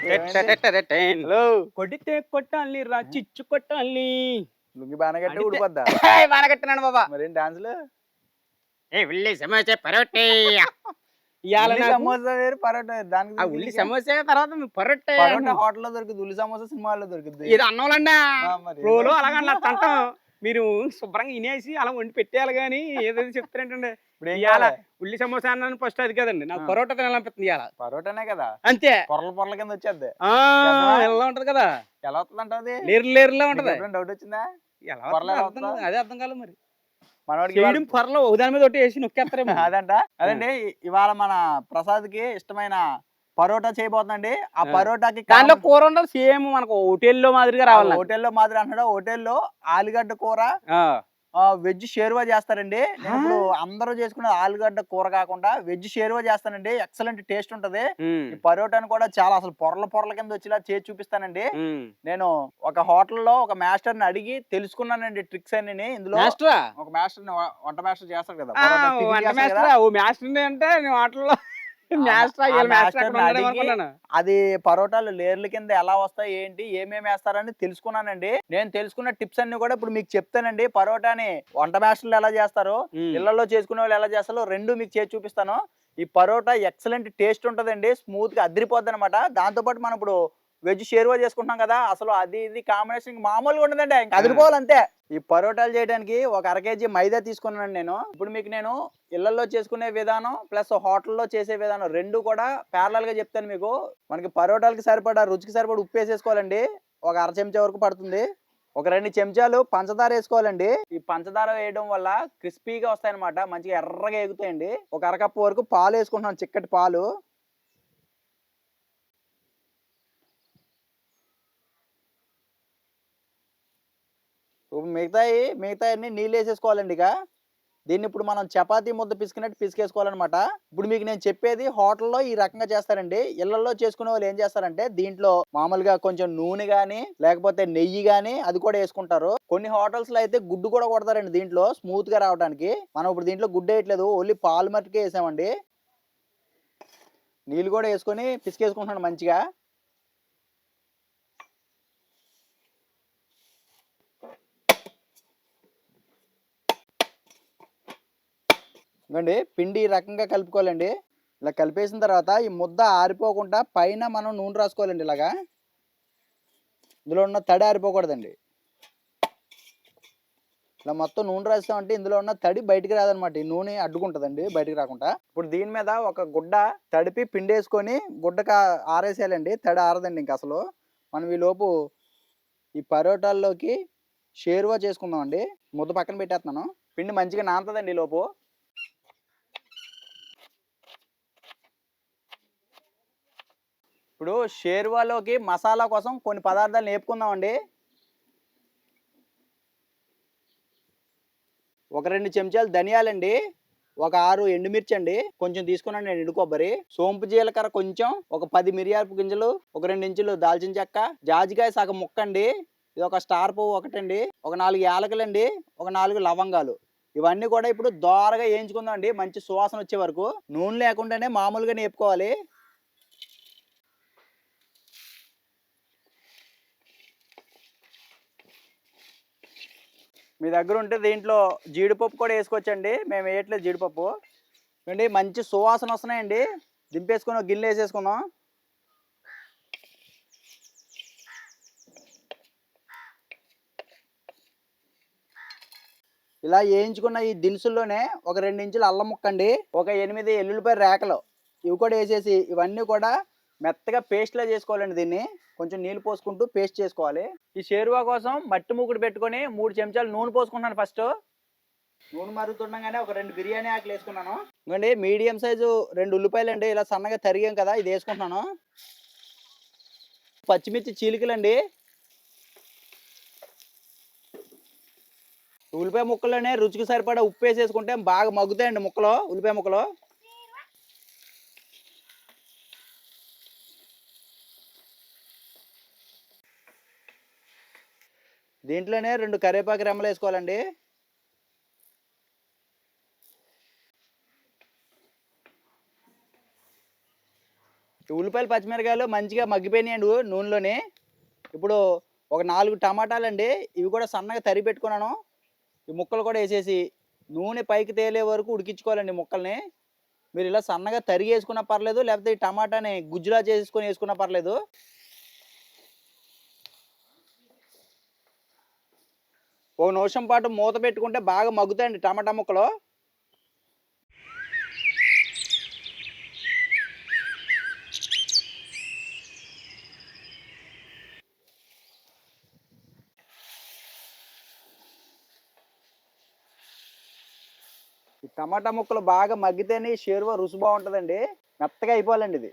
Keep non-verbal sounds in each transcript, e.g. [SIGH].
Hello కొడితే కొట్టాలి రా చిచ్చు కొట్టాలి లుంగి బానగట్టే కట్టి అడిగితే- ఊడిపోద్దా బానగట్టినాను బాబా మరేం డాన్సులు ఏ ఉల్లి సమోసా పరోటే ఇవాళ ఉల్లి సమోసా వేరు పరోటా దానికి ఆ ఉల్లి సమోసా తర్వాత మీ పరోటే పరోటా హోటల్లో దొరుకుతుంది ఉల్లి సమోసా సినిమాల్లో దొరుకుతుంది ఇది అన్నంలండి ఆ, మరి రోలు అలాగండి అట్ట అంటాం మీరు శుభ్రంగా ఇనేసి అలా వండి పెట్టేయాలి కానీ ఏదైతే చెప్తారేంటండి. ఇప్పుడు ఏం ఇవాళ చేయాలి? ఉల్లి సమోసా అన్నాను ఫస్ట్ అది కదండి. నాకు. పరోటా తినాలనిపిస్తుంది ఇవాళ పరోటానే కదా. అంతే. పొరల పొరల కింద చేద్దామా? ఎలా ఉంటది కదా? ఎలా వస్తుంది అంటది లేరు లేరులా ఉంటది. డౌట్ వచ్చిందా? ఎలా. అదే అర్థం కాలేదు మరి. మనవాడికి పొరలో ఒకదాని మీద ఒకటి వేసి నొక్కేస్తారేమో. [LAUGHS] అదంట. అదండి ఇవాళ మన ప్రసాద్కి ఇష్టమైన పరోటా చేయబోతుందండి ఆ. పరోటాకి దాంట్లో కూర ఉండదు సేమ్ మనకు హోటల్లో మాదిరిగా రావాలి. హోటల్లో మాదిరి అంటాడు హోటల్లో ఆలుగడ్డ కూర. వెజ్ షేర్వా చేస్తారండి ఇప్పుడు అందరూ చేసుకునే ఆలుగడ్డ కూర కాకుండా వెజ్ షేర్వా చేస్తానండి ఎక్సలెంట్ టేస్ట్ ఉంటది. ఈ పరోటాను కూడా చాలా అసలు పొరల పొరల కింద వచ్చేలా చేసి చూపిస్తానండి. నేను ఒక హోటల్లో ఒక మాస్టర్ని అడిగి తెలుసుకున్నానండి ట్రిక్స్ అన్ని ఇందులో ఒక మాస్టర్ వంట మాస్టర్ చేస్తారు కదా. మాస్టరా అంటే నేను అది పరోటాలు లేర్ల కింద ఎలా వస్తాయి ఏంటి ఏమేమి వేస్తారని తెలుసుకున్నానండి. నేను తెలుసుకున్న టిప్స్ అన్ని కూడా ఇప్పుడు మీకు చెప్తానండి. పరోటాని వంట మాస్టర్లు ఎలా చేస్తారో. ఇళ్ళలో చేసుకునే వాళ్ళు ఎలా చేస్తారో రెండు మీకు చేసి చూపిస్తాను. ఈ పరోటా ఎక్సలెంట్ టేస్ట్ ఉంటుందండి. స్మూత్గా అదిరిపోద్ది అనమాట దాంతో పాటు మనం ఇప్పుడు వెజ్ షేర్వా చేసుకుంటున్నాం కదా అసలు అది ఇది కాంబినేషన్ మామూలుగా ఉండదండి. ఇంకా అదిరిపోవాలి అంతే ఈ పరోటాలు చేయడానికి ఒక అర కేజీ మైదా తీసుకున్నాను నేను. ఇప్పుడు మీకు నేను ఇళ్ళలో చేసుకునే విధానం ప్లస్ హోటల్లో చేసే విధానం రెండు కూడా ప్యారలల్గా చెప్తాను మీకు. మనకి పరోటాలకి సరిపడా రుచికి సరిపడా ఉప్పు వేసేసుకోవాలండి. ఒక అర చెంచా వరకు పడుతుంది. ఒక రెండు చెంచాలు పంచదార వేసుకోవాలండి. ఈ పంచదార వేయడం వల్ల క్రిస్పీగా వస్తాయన్నమాట. మంచిగా ఎర్రగా ఎగుతాయండి. ఒక అరకప్పు వరకు పాలు వేసుకుంటున్నాను చిక్కటి పాలు. మిగతాయి మిగతాయి అన్ని నీళ్ళు వేసేసుకోవాలండి ఇక. దీన్ని ఇప్పుడు మనం చపాతీ ముద్ద పిసికినట్టు పిసికేసుకోవాలన్నమాట. ఇప్పుడు మీకు నేను చెప్పేది హోటల్లో ఈ రకంగా చేస్తారండి. ఇళ్ళలో చేసుకునే వాళ్ళు ఏం చేస్తారంటే దీంట్లో మామూలుగా కొంచెం నూనె కానీ లేకపోతే నెయ్యి కానీ అది కూడా వేసుకుంటారు. కొన్ని హోటల్స్లో అయితే గుడ్డు కూడా కొడతారండి దీంట్లో స్మూత్గా రావడానికి. మనం ఇప్పుడు దీంట్లో గుడ్డు వేయట్లేదు. ఓన్లీ పాలు మట్టుకే వేసామండి. నీళ్ళు కూడా వేసుకొని పిసికేసుకుంటున్నాడు మంచిగా. ఇంకండి పిండి ఈ రకంగా కలుపుకోవాలండి. ఇలా కలిపేసిన తర్వాత ఈ ముద్ద ఆరిపోకుండా పైన మనం నూనె రాసుకోవాలండి ఇలాగా. ఇందులో ఉన్న తడి ఆరిపోకూడదండి. ఇలా మొత్తం నూనె రాస్తామంటే ఇందులో ఉన్న తడి బయటికి రాదనమాట. ఈ నూనె అడ్డుకుంటుందండి బయటికి రాకుండా. ఇప్పుడు దీని మీద ఒక గుడ్డ తడిపి పిండి వేసుకొని గుడ్డక ఆరేసేయాలండి. తడి ఆరదండి ఇంక అసలు. మనం ఈ లోపు ఈ పరోటాల్లోకి షేర్వా చేసుకుందామండి. ముద్ద పక్కన పెట్టేస్తున్నాను. పిండి మంచిగా నానుతుందండి ఈ లోపు. ఇప్పుడు షేర్వాలోకి మసాలా కోసం కొన్ని పదార్థాలు నేర్పుకుందామండి. ఒక రెండు చెంచాలు ధనియాలండి. ఒక ఆరు ఎండుమిర్చి అండి కొంచెం తీసుకున్నాను నేను ఎండు కొబ్బరి. సోంపు జీలకర్ర కొంచెం. ఒక పది మిరియాలపు గింజలు. ఒక రెండు ఇంచులు దాల్చిన చెక్క. జాజికాయ సగం ముక్క అండి ఇది ఒక స్టార్ పువ్వు ఒకటండి. ఒక నాలుగు యాలకలండి. ఒక నాలుగు లవంగాలు. ఇవన్నీ కూడా ఇప్పుడు దోరగా వేయించుకుందాం అండి మంచి సువాసన వచ్చే వరకు. నూనె లేకుండానే మామూలుగా నేర్పుకోవాలి మీ దగ్గర ఉంటే దీంట్లో జీడిపప్పు కూడా వేసుకోవచ్చండి. మేము వేయట్లేదు జీడిపప్పు. అండి మంచి సువాసన వస్తున్నాయండి. దింపేసుకుని గిన్నె వేసేసుకుందాం. ఇలా వేయించుకున్న ఈ దినుసుల్లోనే ఒక రెండు ఇంచుల అల్లం ముక్కండి. ఒక ఎనిమిది ఎల్లుల్లిపాయ రేకలు. ఇవి కూడా వేసేసి ఇవన్నీ కూడా మెత్తగా పేస్ట్లా చేసుకోవాలండి దీన్ని. కొంచెం నీళ్ళు పోసుకుంటూ పేస్ట్ చేసుకోవాలి. ఈ షేరువా కోసం మట్టి మూకుడు పెట్టుకొని మూడు చెంచాలు నూనె పోసుకుంటున్నాను ఫస్ట్. నూనె మరుగుతుండగానే ఒక రెండు బిర్యానీ ఆకులు వేసుకున్నాను. ఇంకోండి మీడియం సైజు రెండు ఉల్లిపాయలు అండి ఇలా సన్నగా తరిగాం కదా ఇది వేసుకుంటున్నాను. పచ్చిమిర్చి చీలికలండి. ఉల్లిపాయ ముక్కలోనే రుచికి సరిపడా ఉప్పు వేసేసుకుంటే బాగా మగ్గుతాయండి ముక్కలు ఉల్లిపాయ ముక్కలు. దీంట్లోనే రెండు కరివేపాకు రెమ్మలు వేసుకోవాలండి. ఉల్లిపాయలు పచ్చిమిరకాయలు మంచిగా మగ్గిపోయినాయండి నూనెలోని. ఇప్పుడు ఒక నాలుగు టమాటాలు అండి ఇవి కూడా సన్నగా తరిగి పెట్టుకున్నాను. ఈ ముక్కలు కూడా వేసేసి నూనె పైకి తేలే వరకు ఉడికించుకోవాలండి ముక్కల్ని. మీరు ఇలా సన్నగా తరిగి వేసుకున్నా పర్లేదు లేకపోతే ఈ టమాటాని గుజ్జులా చేసుకొని వేసుకున్నా పర్లేదు. ఓ నిమిషం పాటు మూత పెట్టుకుంటే బాగా మగ్గుతాయండి టమాటా ముక్కలు. ఈ టమాటా ముక్కలు బాగా మగ్గితేనే షేర్వా రుచి బాగుంటుందండి. మెత్తగా అయిపోవాలండి ఇది.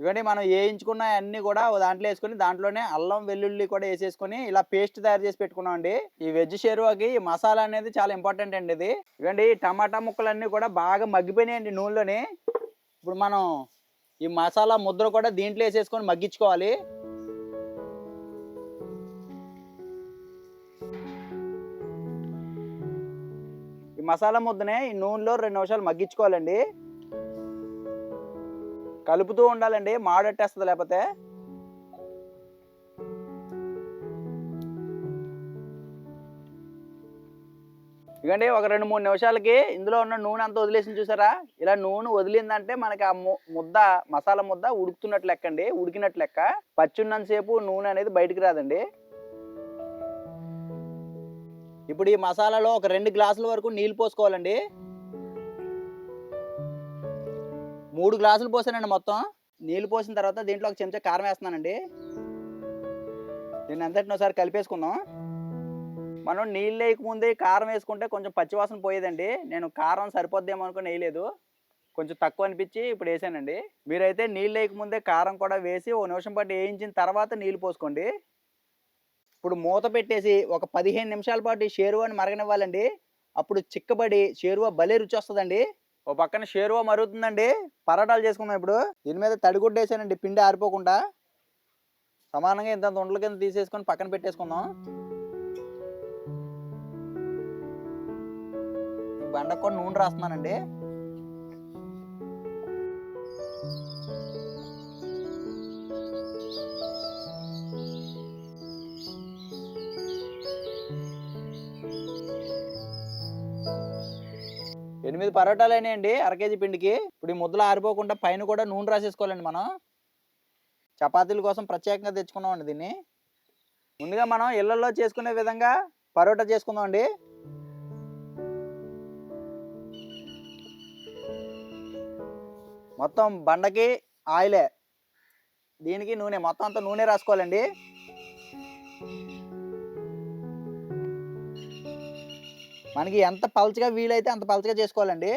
ఇవన్నీ మనం వేయించుకున్న అన్ని కూడా దాంట్లో వేసుకుని దాంట్లోనే అల్లం వెల్లుల్లి కూడా వేసేసుకొని ఇలా పేస్ట్ తయారు చేసి పెట్టుకున్నాం అండి. ఈ వెజ్ షేర్వాకి ఈ మసాలా అనేది చాలా ఇంపార్టెంట్ అండి ఇది. ఇవ్వండి ఈ టమాటా ముక్కలన్నీ కూడా బాగా మగ్గిపోయినాయండి నూనెలోని. ఇప్పుడు మనం ఈ మసాలా ముద్ర కూడా దీంట్లో వేసేసుకొని మగ్గించుకోవాలి. ఈ మసాలా ముద్దనే ఈ నూనెలో రెండు నిమిషాలు మగ్గించుకోవాలండి. కలుపుతూ ఉండాలండి మాడట్టేస్తుంది లేకపోతే? ఇకండి ఒక రెండు మూడు నిమిషాలకి ఇందులో ఉన్న నూనె అంతా వదిలేసింది చూసారా? ఇలా నూనె వదిలిందంటే మనకి ఆ ము- ముద్ద మసాలా ముద్ద ఉడుకుతున్నట్లు లెక్క అండి. ఉడికినట్లు లెక్క. పచ్చున్నంతసేపు నూనె అనేది బయటికి రాదండి. ఇప్పుడు ఈ మసాలాలో ఒక రెండు గ్లాసుల వరకు నీళ్ళు పోసుకోవాలండి. మూడు గ్లాసులు పోసానండి మొత్తం. నీళ్ళు పోసిన తర్వాత దీంట్లో ఒక చెంచా కారం వేస్తున్నానండి. దీన్ని అంతటిని ఒకసారి కలిపేసుకుందాం. మనం నీళ్ళు వేయకముందే కారం వేసుకుంటే కొంచెం పచ్చివాసన పోయేదండి. నేను కారం సరిపోద్దేమో అనుకుని వేయలేదు. కొంచెం తక్కువ అనిపించి ఇప్పుడు వేసానండి. మీరైతే నీళ్ళు వేయకముందే కారం కూడా వేసి ఓ నిమిషం పాటు వేయించిన తర్వాత నీళ్ళు పోసుకోండి. ఇప్పుడు మూత పెట్టేసి ఒక పదిహేను నిమిషాల పాటు షేరువాని మరగనివ్వాలండి. అప్పుడు చిక్కబడి షేరువా భలే రుచి వస్తుందండి. ఓ పక్కన షేరువా మరుగుతుందండి. పరోటాలు చేసుకుందాం ఇప్పుడు. దీని మీద తడిగుడ్డ వేసానండి పిండి ఆరిపోకుండా. సమానంగా ఇంత ఉండల కింద తీసేసుకొని పక్కన పెట్టేసుకుందాం. బండకు కూడా నూనె రాస్తున్నానండి. ఎనిమిది పరోటాలు అయినాయండి అర కేజీ పిండికి. ఇప్పుడు ఈ ముద్దలు ఆరిపోకుండా పైన కూడా నూనె రాసేసుకోవాలండి మనం. చపాతీల కోసం ప్రత్యేకంగా తెచ్చుకున్నామండి దీన్ని. ముందుగా మనం ఇళ్ళలో చేసుకునే విధంగా పరోటా చేసుకుందామండి. మొత్తం బండకి ఆయిలే. దీనికి నూనె మొత్తం అంతా నూనె రాసుకోవాలండి. మనకి ఎంత పలచగా వీలైతే అంత పలచగా చేసుకోవాలండి.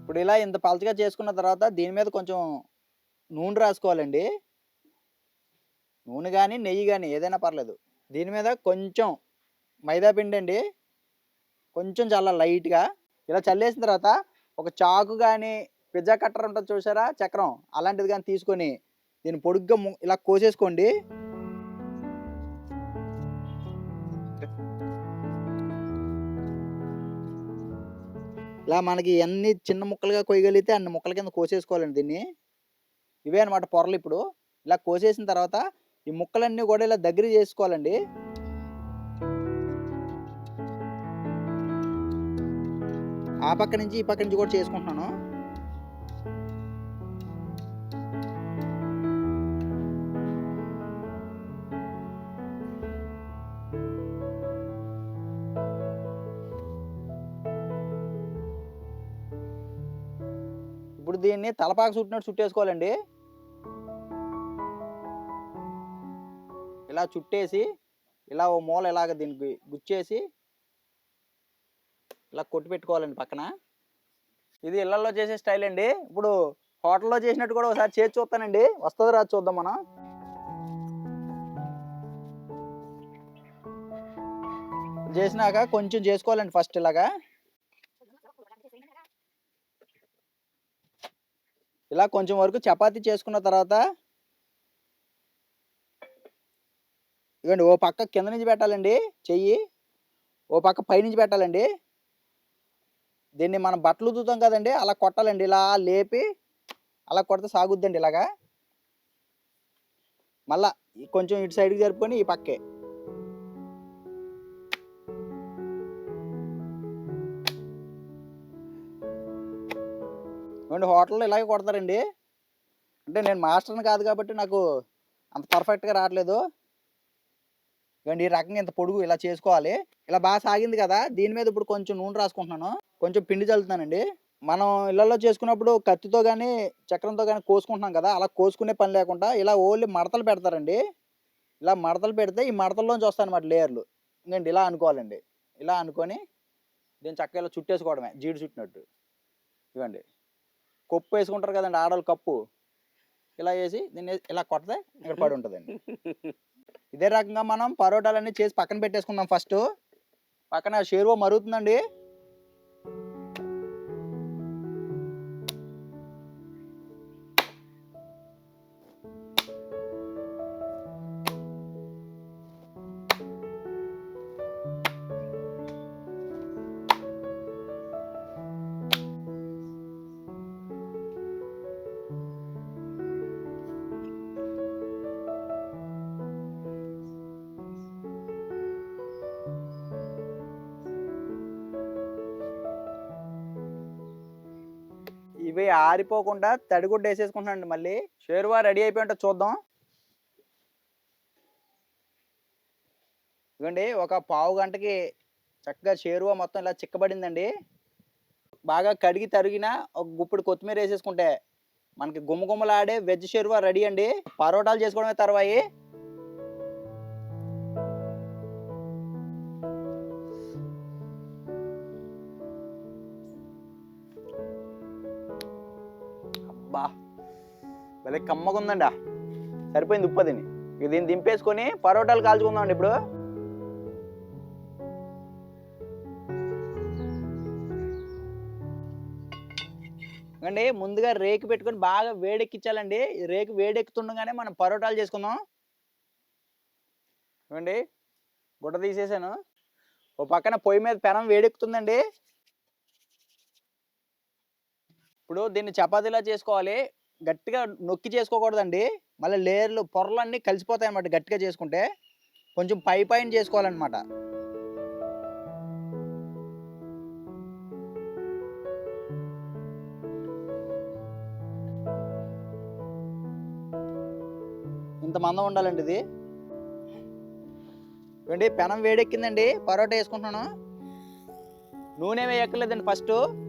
ఇప్పుడు ఇలా ఇంత పలచగా చేసుకున్న తర్వాత దీని మీద కొంచెం నూనె రాసుకోవాలండి. నూనె కానీ నెయ్యి కానీ ఏదైనా పర్లేదు. దీని మీద కొంచెం మైదా పిండి అండి కొంచెం చాలా లైట్గా. ఇలా చల్లేసిన తర్వాత ఒక చాకు కానీ పిజ్జా కట్టర్ ఉంటుంది చూసారా చక్రం. అలాంటిది కానీ తీసుకొని దీన్ని పొడుగ్గా ము- ఇలా కోసేసుకోండి. ఇలా మనకి ఎన్ని చిన్న ముక్కలుగా కొయ్యగలిగితే అన్ని ముక్కల కింద కోసేసుకోవాలండి దీన్ని. ఇవే అనమాట పొరలు ఇప్పుడు. ఇలా కోసేసిన తర్వాత ఈ ముక్కలన్నీ కూడా ఇలా దగ్గర చేసుకోవాలండి. ఆ పక్క నుంచి ఈ పక్క నుంచి కూడా చేసుకుంటున్నాను. ఇప్పుడు దీన్ని తలపాక చుట్టినట్టు చుట్టేసుకోవాలండి. ఇలా చుట్టేసి ఇలా ఓ మూల ఇలాగ దీనికి గుచ్చేసి ఇలా కొట్టి పెట్టుకోవాలండి పక్కన. ఇది ఇళ్ళలో చేసే స్టైల్ అండి. ఇప్పుడు హోటల్లో చేసినట్టు కూడా ఒకసారి చేసి చూస్తానండి. వస్తుంది రాదు చూద్దాం మనం. చేసినాక కొంచెం చేసుకోవాలండి ఫస్ట్ ఇలాగా. ఇలా కొంచెం వరకు చపాతీ చేసుకున్న తర్వాత ఇవ్వండి ఓ పక్క కింద నుంచి పెట్టాలండి చెయ్యి. ఓ పక్క పైనుంచి పెట్టాలండి. దీన్ని మనం బట్టలు ఉద్దుతాం కదండి అలా కొట్టాలండి. ఇలా లేపి అలా కొడితే సాగుద్దండి ఇలాగా. మళ్ళా కొంచెం ఇటు సైడ్కి జరుపుకొని ఈ పక్కే. ఇవ్వండి హోటల్లో ఇలాగే కొడతారండి? అంటే నేను మాస్టర్ని కాదు కాబట్టి నాకు అంత పర్ఫెక్ట్గా రావట్లేదు. ఇవ్వండి ఈ రకంగా ఇంత పొడుగు ఇలా చేసుకోవాలి. ఇలా బాగా సాగింది కదా దీని మీద ఇప్పుడు కొంచెం నూనె రాసుకుంటున్నాను. కొంచెం పిండి చల్లుతానండి మనం ఇళ్ళలో చేసుకున్నప్పుడు కత్తితో కానీ చక్రంతో కానీ కోసుకుంటున్నాం కదా అలా కోసుకునే పని లేకుండా ఇలా ఓన్లీ మడతలు పెడతారండి. ఇలా మడతలు పెడితే ఈ మడతల్లోంచి వస్తాయి అన్నమాట లేయర్లు. ఇంకండి ఇలా అనుకోవాలండి. ఇలా అనుకొని దీన్ని చక్కగా ఇలా చుట్టేసుకోవడమే జీడి చుట్టినట్టు. ఇవ్వండి కప్పు వేసుకుంటారు కదండి ఆడవాళ్ళు కప్పు. ఇలా వేసి దీన్ని ఇలా కొడితే ఇక్కడ పడి ఉంటుందండి. [LAUGHS] ఇదే రకంగా మనం పరోటాలన్నీ చేసి పక్కన పెట్టేసుకుందాం ఫస్ట్. పక్కన షేర్వో మరుగుతుందండి. ఇవి ఆరిపోకుండా తడిగుడ్డ వేసేసుకుంటున్నాండి మళ్ళీ. షేర్వా రెడీ అయిపోయి ఉంటే చూద్దాం. ఇవ్వండి ఒక పావు గంటకి చక్కగా షేర్వా మొత్తం ఇలా చిక్కబడిందండి. బాగా కడిగి తరిగిన ఒక గుప్పుడు కొత్తిమీర వేసేసుకుంటే మనకి గుమ్మగుమ్మలాడే వెజ్ షేర్వా రెడీ అండి. పరోటాలు చేసుకోవడమే తర్వాయి. అదే కమ్మగా సరిపోయింది ఉప్పు దీన్ని ఇక దీన్ని దింపేసుకొని పరోటాలు కాల్చుకుందామండి ఇప్పుడు. అండి ముందుగా రేకు పెట్టుకొని బాగా వేడెక్కించాలండి. రేకు వేడెక్కుతుండగానే మనం పరోటాలు చేసుకుందాం. ఏమండి గుడ్డ తీసేసాను. ఓ పక్కన పొయ్యి మీద పెనం వేడెక్కుతుందండి. ఇప్పుడు దీన్ని చపాతీలా చేసుకోవాలి. గట్టిగా నొక్కి చేసుకోకూడదండి. మళ్ళీ లేయర్లు పొరలన్నీ కలిసిపోతాయి అన్నమాట గట్టిగా చేసుకుంటే. కొంచెం పై పైన చేసుకోవాలన్నమాట. ఇంత మందం ఉండాలండి ఇది. ఏంటి పెనం వేడెక్కిందండి. పరోటా వేసుకుంటున్నాను. నూనె వేయక్కర్లేదండి ఫస్ట్.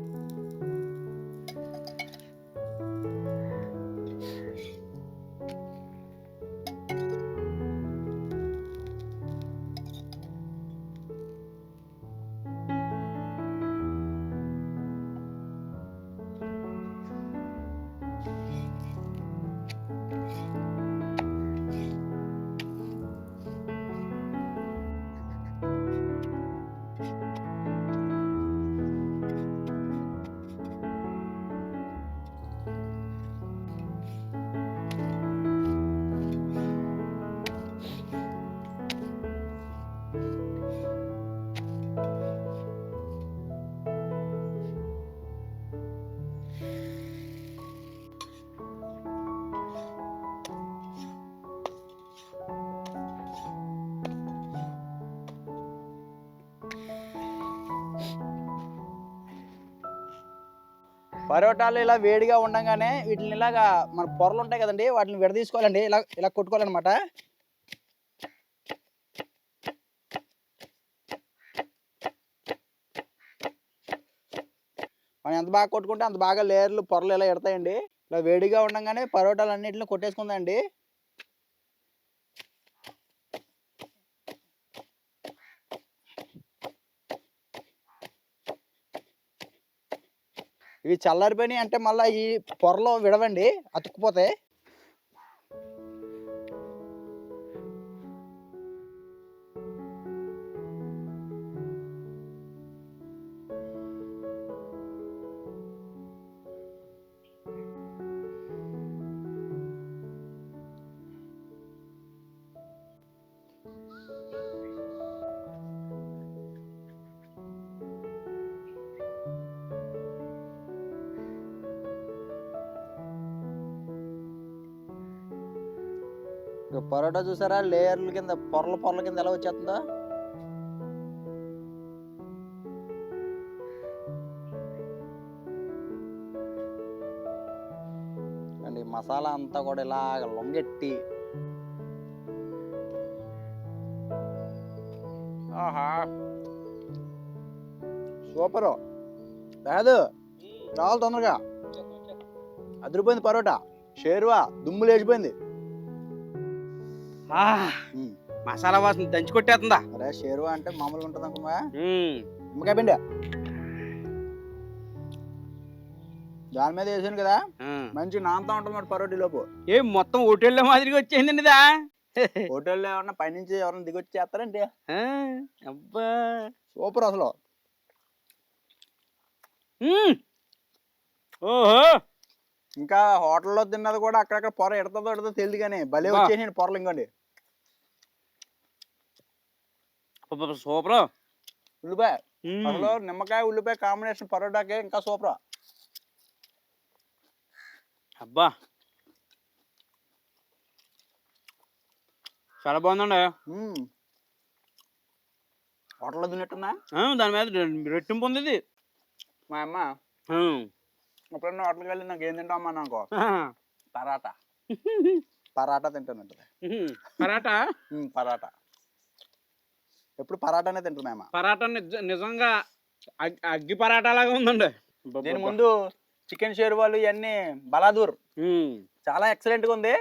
పరోటాలు ఇలా వేడిగా ఉండగానే వీటిని ఇలాగా మన పొరలు ఉంటాయి కదండి వాటిని విడదీసుకోవాలండి. ఇలా ఇలా కొట్టుకోవాలన్నమాట. మనం ఎంత బాగా కొట్టుకుంటే అంత బాగా లేయర్లు పొరలు ఇలా ఎడతాయండి. ఇలా వేడిగా ఉండగానే పరోటాలు అన్నింటిని కొట్టేసుకుందండి. ఇవి చల్లారిపోయినాయి అంటే మళ్ళీ ఈ పొరలో విడవండి అతుక్కుపోతాయి. పరోటా చూసారా? లేయర్ల కింద పొరల పొరల కింద ఎలా వచ్చేస్తుందో? అండి మసాలా అంతా కూడా ఇలాగ లొంగెట్టి. ఆహా. సూపరు. కాదు రావాలి తొందరగా. అదిరిపోయింది పరోటా. షేర్వా దుమ్ము లేచిపోయింది. మసాలా వాసన దంచి కొట్టేస్తుందా అరే షేర్వా అంటే మామూలుగా ఉంటుంది ఉమ్. నిమ్మకాయ పిండి. దాని మీద వేసాను కదా. మంచి నాంతా ఉంటుంది పరోటీ లోపు. ఏ మొత్తం హోటల్లో మాదిరిగా వచ్చేసిందండి ఇదా? హోటల్లో ఏమన్నా పైనుంచి ఎవరైనా దిగొచ్చి చేస్తారంటే ఆ, అబ్బా. సూపర్ అసలు. ఓహో. ఇంకా హోటల్లో తిన్నది కూడా అక్కడక్కడ పొర ఎడతదో ఎడతో తెలియదు కానీ భలే. వచ్చేసి పొరలు ఇంకోండి. సూపర్ ఉల్లిపాయ. అసలు నిమ్మకాయ ఉల్లిపాయ కాంబినేషన్ పరోటాకే ఇంకా సూపర్. అబ్బా. చాలా బాగుందండి. హోటల్లో తిన్నట్టుందా ఆ, దాని మీద రెట్టింపు ఉంది ఇది. మా అమ్మ. ఎప్పుడన్నా హోటల్కి వెళ్ళి నాకు ఏం తింటామా అనుకో. ఆ. పరాటా. [LAUGHS] పరాటా తింటానంటది. పరాటా? పరాటా. ఎప్పుడు పరాటానే తింటుంది అమ్మ? పరాటా నిజ- నిజంగా అగ్- అగ్గి పరాటా లాగా ఉందండి దీని ముందు చికెన్ షేర్వాలు ఇవన్నీ బలాదూర్. ఉమ్. చాలా ఎక్సలెంట్గా ఉంది.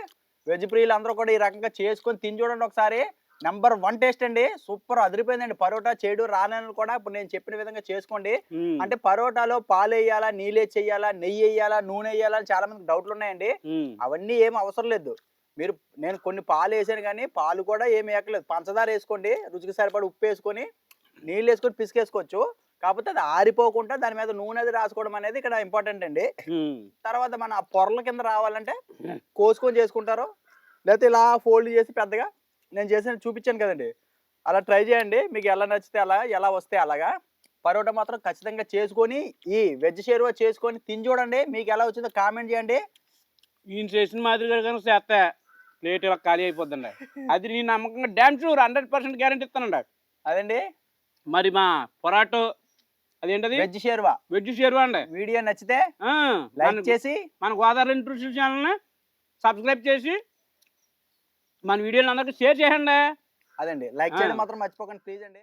వెజ్ ప్రియులు అందరూ కూడా ఈ రకంగా చేసుకొని తిని చూడండి ఒకసారి. నెంబర్ వన్ టేస్ట్ అండి. సూపర్ అదిరిపోయిందండి. పరోటా చేయడు రానని కూడా ఇప్పుడు నేను చెప్పిన విధంగా చేసుకోండి. ఉమ్. అంటే పరోటాలో పాలు వేయాలా నీళ్ళే చెయ్యాలా నెయ్యి వేయాలా నూనె వేయాలా అని చాలా మందికి డౌట్లు ఉన్నాయండి. ఉమ్. అవన్నీ ఏం అవసరం లేదు. మీరు నేను కొన్ని పాలు వేసాను కానీ పాలు కూడా ఏమి వేయట్లేదు పంచదార వేసుకోండి రుచికి సరిపడి ఉప్పు వేసుకొని నీళ్ళు వేసుకొని పిసికేసుకోవచ్చు. కాకపోతే అది ఆరిపోకుండా దాని మీద నూనె అది రాసుకోవడం అనేది ఇక్కడ ఇంపార్టెంట్ అండి. తర్వాత మన పొరల కింద రావాలంటే కోసుకొని చేసుకుంటారు లేకపోతే ఇలా ఫోల్డ్ చేసి పెద్దగా నేను చేసిన చూపించాను కదండి. అలా ట్రై చేయండి. మీకు ఎలా నచ్చితే అలా ఎలా వస్తే అలాగా. పరోటా మాత్రం ఖచ్చితంగా చేసుకొని ఈ వెజ్ షేర్వా చేసుకొని తిని చూడండి. మీకు ఎలా వచ్చిందో కామెంట్ చేయండి. ఈయన చేసిన మాదిరిగా కనుక చేస్తే. ప్లేట్ ఖాళీ అయిపోద్దండి. అది నేను నమ్మకంగా damn sure hundred percent guarantee ఇస్తానండి. అదండి మరి మా పొరాటో అదేంటది? వెజ్ షేర్వా? వెజ్ షేర్వా అండి. వీడియో నచ్చితే లైక్ చేసి మన గోదావరి ఇంట్రూషన్ ఛానల్ని సబ్స్క్రైబ్ చేసి మన వీడియోలు అందరికీ షేర్ చేయండి. అదండి. లైక్. చేయడం మాత్రం మర్చిపోకండి. ప్లీజ్ అండి.